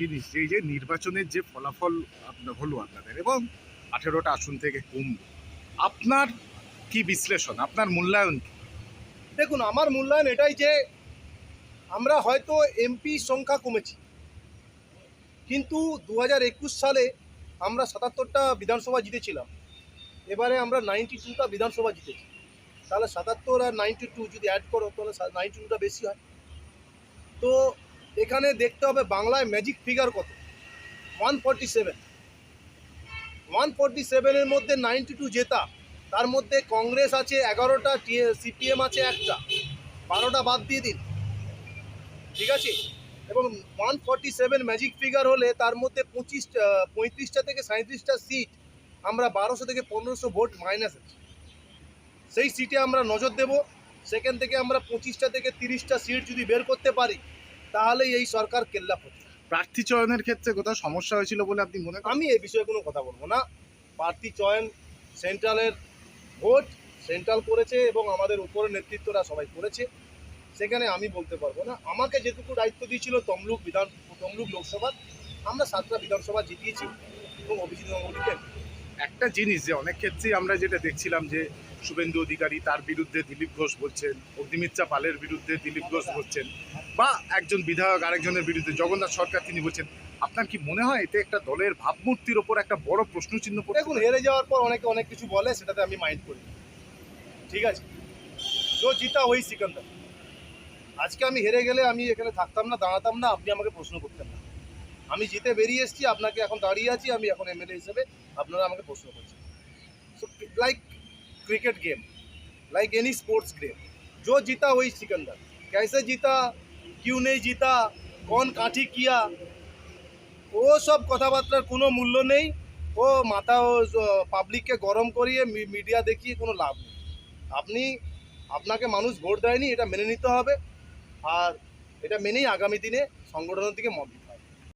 জিনিস, এই যে নির্বাচনের যে ফলাফল আপনার হলো আপনাদের এবং আঠেরোটা আসন থেকে কমল, আপনার কি বিশ্লেষণ? আপনার মূল্যায়ন দেখুন, আমার মূল্যায়ন এটাই যে আমরা হয়তো এমপি সংখ্যা কমেছি, কিন্তু দু হাজার একুশ সালে আমরা সাতাত্তরটা বিধানসভা জিতেছিলাম, এবারে আমরা নাইনটি টুটা বিধানসভা জিতেছি। তাহলে সাতাত্তর আর নাইনটি টু যদি অ্যাড করো, তাহলে নাইনটি টুটা বেশি হয়। তো এখানে দেখতে হবে বাংলায় ম্যাজিক ফিগার কত? One forty seven one forty সেভেনের মধ্যে নাইনটি টু জেতা। তার মধ্যে কংগ্রেস আছে এগারোটা সিপিএম আছে একটা। বারোটা বাদ দিয়ে দিন। ঠিক আছে? এবং one forty seven magic figure হলে তার মধ্যে পঁচিশ পঁয়ত্রিশটা থেকে সাঁত্রিশটা সিট আমরা বারোশো থেকে পনেরোশো ভোট মাইনাস আছে। সেই সিটে আমরা নজর দেব। সেখান থেকে আমরা পঁচিশটা থেকে তিরিশটা সিট যদি বের করতে পারি তাহলেই এই সরকার কেল্লা প্রার্থী চয়নের ক্ষেত্রে কোথাও সমস্যা হয়েছিল বলে আপনি মনে করেন? আমি এ বিষয়ে কোনো কথা বলব না। প্রার্থী চয়ন সেন্ট্রালের ভোট সেন্ট্রাল করেছে এবং আমাদের উপরের নেতৃত্বরা সবাই করেছে। সেখানে আমি বলতে পারব না। আমাকে যেটুকু দায়িত্ব দিয়েছিল তমলুক বিধান তমলুক লোকসভা আমরা সাতটা বিধানসভা জিতিয়েছি এবং অভিজিৎ গাঙ্গুলিকে একটা জিনিস যে অনেক ক্ষেত্রেই আমরা যেটা দেখছিলাম যে শুভেন্দু অধিকারী তার বিরুদ্ধে দিলীপ ঘোষ বলছেন অগ্নিমিত্রা পালের বিরুদ্ধে দিলীপ ঘোষ বলছেন। বা একজন বিধায়ক আরেকজনের বিরুদ্ধে জগন্নাথ সরকার তিনি বলছেন আপনার কি মনে হয় এতে একটা দলের ভাবমূর্তির ওপর একটা বড় প্রশ্নচিহ্ন পড়ে দেখুন হেরে যাওয়ার পর অনেকে অনেক কিছু বলে সেটাতে আমি মাইন্ড করি না। ঠিক আছে जो জিতা ওই সিকান্দার আজকে আমি হেরে গেলে আমি এখানে থাকতাম না দাঁড়াতাম না আপনি আমাকে প্রশ্ন করতেন না আমি জিতে বেরিয়ে এসেছি আপনাকে এখন দাঁড়িয়ে আছি আমি এখন এমএলএ হিসেবে আপনারা আমাকে প্রশ্ন করছেন so like cricket game like any sports game जो जीता वही सिकंदर कैसे जीता কিউ নেই জিতা, কোন কাঠি কিয়া, ও সব কথাবার্তার কোনো মূল্য নেই। ও মাথা ও পাবলিককে গরম করিয়ে মিডিয়া দেখিয়ে কোনো লাভ নেই। আপনি, আপনাকে মানুষ ভোট দেয়নি, এটা মেনে নিতে হবে। আর এটা মেনেই আগামী দিনে সংগঠনের দিকে মত